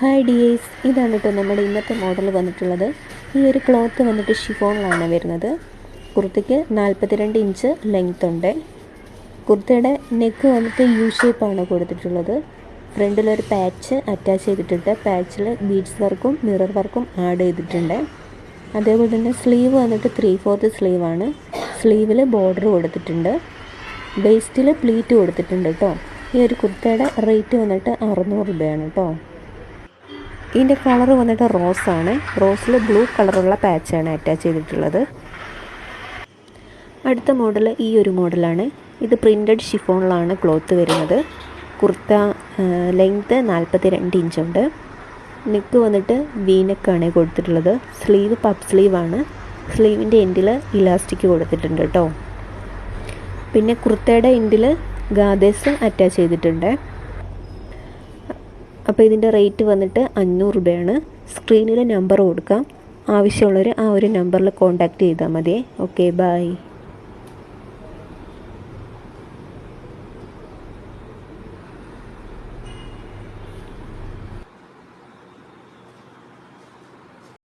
Hi dears ഇതാണ് കേട്ടോ നമ്മുടെ ഇന്നത്തെ മോഡൽ വന്നിട്ടുള്ളത്. ഈ ഒരു ക്ലോത്ത് വന്നിട്ട് ഷിഫോണിലാണ് വരുന്നത്. കുർത്തയ്ക്ക് നാൽപ്പത്തിരണ്ട് ഇഞ്ച് ലെങ്ത് ഉണ്ട്. കുർത്തയുടെ നെക്ക് വന്നിട്ട് യു ഷേപ്പാണ് കൊടുത്തിട്ടുള്ളത്. ഫ്രണ്ടിലൊരു പാച്ച് അറ്റാച്ച് ചെയ്തിട്ടുണ്ട്. പാച്ചിൽ ബീഡ്സ് വർക്കും മിറർ വർക്കും ആഡ് ചെയ്തിട്ടുണ്ട്. അതേപോലെ തന്നെ സ്ലീവ് വന്നിട്ട് ത്രീ ഫോർത്ത് സ്ലീവാണ് സ്ലീവിൽ ബോർഡർ കൊടുത്തിട്ടുണ്ട്. വേസ്റ്റിൽ പ്ലീറ്റ് കൊടുത്തിട്ടുണ്ട് കേട്ടോ ഈ ഒരു കുർത്തയുടെ റേറ്റ് വന്നിട്ട് അറുന്നൂറ് രൂപയാണ് കേട്ടോ ഇതിന്റെ കളർ വന്നിട്ട് റോസാണ്. റോസിൽ ബ്ലൂ കളറുള്ള പാച്ചാണ് അറ്റാച്ച് ചെയ്തിട്ടുള്ളത്. അടുത്ത മോഡൽ ഈ ഒരു മോഡലാണ്. ഇത് പ്രിന്റഡ് ഷിഫോണിലാണ് ക്ലോത്ത് വരുന്നത്. കുർത്ത ലെങ്ത്ത് നാൽപ്പത്തി രണ്ട് ഇഞ്ചുണ്ട്. നെക്ക് വന്നിട്ട് വീനക്കാണ് കൊടുത്തിട്ടുള്ളത്. സ്ലീവ് പപ്പ് സ്ലീവാണ്. സ്ലീവിന്റെ എൻഡിൽ ഇലാസ്റ്റിക് കൊടുത്തിട്ടുണ്ട് കേട്ടോ. പിന്നെ കുർത്തയുടെ എൻഡിൽ ഗാദേസ് അറ്റാച്ച് ചെയ്തിട്ടുണ്ട്. അപ്പോൾ ഇതിന്റെ റേറ്റ് വന്നിട്ട് അഞ്ഞൂറ് രൂപയാണ്. സ്ക്രീനിൽ നമ്പർ കൊടുക്കാം. ആവശ്യമുള്ളവർ ആ ഒരു നമ്പറിൽ കോൺടാക്റ്റ് ചെയ്താൽ മതി. Okay bye